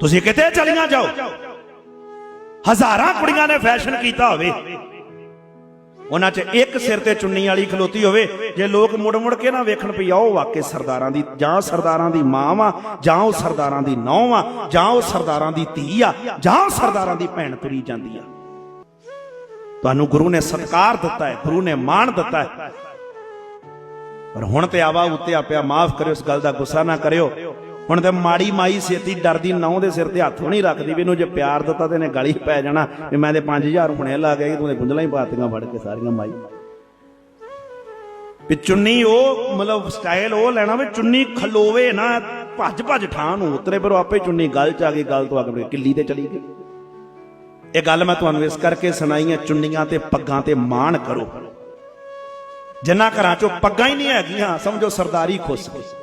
ਤੁਸੀਂ ਕਿਤੇ ਚਲੀਆਂ ਜਾਓ? ਹਜ਼ਾਰਾਂ ਕੁੜੀਆਂ ਨੇ ਫੈਸ਼ਨ ਕੀਤਾ ਹੋਵੇ। ਉਹਨਾਂ 'ਚ ਇੱਕ ਸਿਰ ਤੇ ਚੁੰਨੀ ਵਾਲੀ ਖਲੋਤੀ ਹੋਵੇ। ਜੇ ਲੋਕ ਮੁੜ ਮੁੜ ਕੇ ਨਾ ਵੇਖਣ ਪਈ ਆਓ ਵਾਕੇ ਸਰਦਾਰਾਂ ਦੀ ਜਾਂ ਸਰਦਾਰਾਂ ਦੀ ਮਾਂ ਵਾ, ਜਾਂ ਉਹ ਸਰਦਾਰਾਂ ਦੀ ਨੌਂ ਆ ਜਾਂ ਉਹ ਸਰਦਾਰਾਂ ਦੀ ਧੀ ਆ, ਜਾਂ ਉਹ ਸਰਦਾਰਾਂ ਦੀ ਭੈਣ ਤੁਰੀ ਜਾਂਦੀ ਆ। ਤੁਹਾਨੂੰ ਗੁਰੂ ਨੇ ਸਤਕਾਰ ਦਿੱਤਾ ਹੈ, ਗੁਰੂ ਨੇ ਮਾਣ ਦਿੱਤਾ ਹੈ। ਪਰ ਹੁਣ ਤੇ ਆਵਾ ਉੱਤੇ ਆਪਿਆ ਮਾਫ ਕਰਿਓ, ਇਸ ਗੱਲ ਦਾ ਗੁੱਸਾ ਨਾ ਕਰਿਓ। ਹੁਣ ਤੇ ਮਾੜੀ ਮਾਈ ਸੇਤੀ ਡਰਦੀ ਨੌ ਦੇ ਸਿਰ ਤੇ ਹੱਥ ਵੀ ਨਹੀਂ ਰੱਖਦੀ ਵੀ ਇਹਨੂੰ ਜੇ ਪਿਆਰ ਦਿੱਤਾ ਤੇ ਇਹਨੇ ਗਲੀ ਪੈ ਜਾਣਾ, ਵੀ ਮੈਂ ਤੇ 5000 ਹੁਣੇ ਲਾ ਗਈ ਤੂੰ ਤੇ ਗੁੰਝਲਾਂ ਹੀ ਪਾਤੀਆਂ ਫੜ ਕੇ ਸਾਰੀਆਂ ਮਾਈ। ਵੀ ਚੁੰਨੀ ਉਹ, ਮਤਲਬ ਸਟਾਈਲ ਉਹ ਲੈਣਾ ਵੀ ਚੁੰਨੀ ਖਲੋਵੇ ਨਾ, ਭੱਜ ਭੱਜ ਠਾਂ ਨੂੰ ਉਤਰੇ ਪਰ ਆਪੇ ਚੁੰਨੀ ਗਲ ਚ ਆ ਗਈ, ਗੱਲ ਤੋਂ ਆ ਕੇ ਕਿੱਲੀ ਤੇ ਚਲੀ ਗਈ। ਇਹ ਗੱਲ ਮੈਂ ਤੁਹਾਨੂੰ ਇਸ ਕਰਕੇ ਸੁਣਾਈ ਹੈ ਚੁੰਨੀਆਂ ਤੇ ਪੱਗਾਂ ਤੇ ਮਾਣ ਕਰੋ। ਜਿੰਨਾ ਘਰਾਂ ਚੋਂ ਪੱਗਾਂ ਹੀ ਨਹੀਂ ਹੈਗੀਆਂ, ਸਮਝੋ ਸਰਦਾਰੀ ਖੁੱਸ। ਗਈ